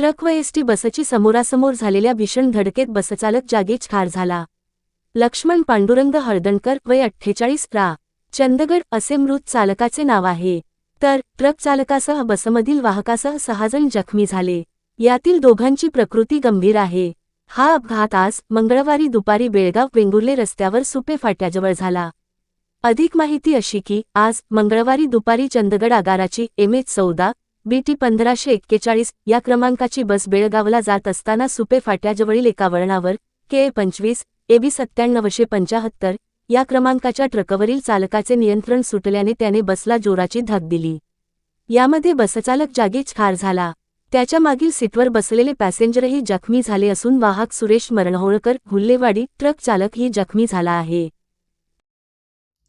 Truck व ST बसची समोरासमोर झालेल्या भीषण धडकेत बसचालक जागीच ठार झाला. लक्ष्मण पांडुरंग हळदणकर वय अठ्ठेचाळीस रा. चंदगड असे मृत चालकाचे नाव आहे. तर ट्रक चालकासह बसमधील वाहकासह सहाजण जखमी झाले. यातील दोघांची प्रकृती गंभीर आहे. हा अपघात आज मंगळवारी दुपारी बेळगाव वेंगुर्ले रस्त्यावर सुपे फाट्याजवळ झाला. अधिक माहिती अशी की आज मंगळवारी दुपारी चंदगड आगाराची एम एच चौदा बीटी पंधराशे एक्केचाळीस या क्रमांकाची बस बेळगावला जात असताना सुपे फाट्याजवळील एका वळणावर के ए पंचवीस एबी सत्त्याण्णवशे पंचाहत्तर या क्रमांकाच्या ट्रकवरील चालकाचे नियंत्रण सुटल्याने त्याने बसला जोराची धक दिली. यामध्ये बसचालक जागीच ठार झाला. त्याच्या मागील सीटवर बसलेले पॅसेंजरही जखमी झाले असून वाहक सुरेश मरणहोळकर हुल्लेवाडी ट्रक चालकही जखमी झाला आहे.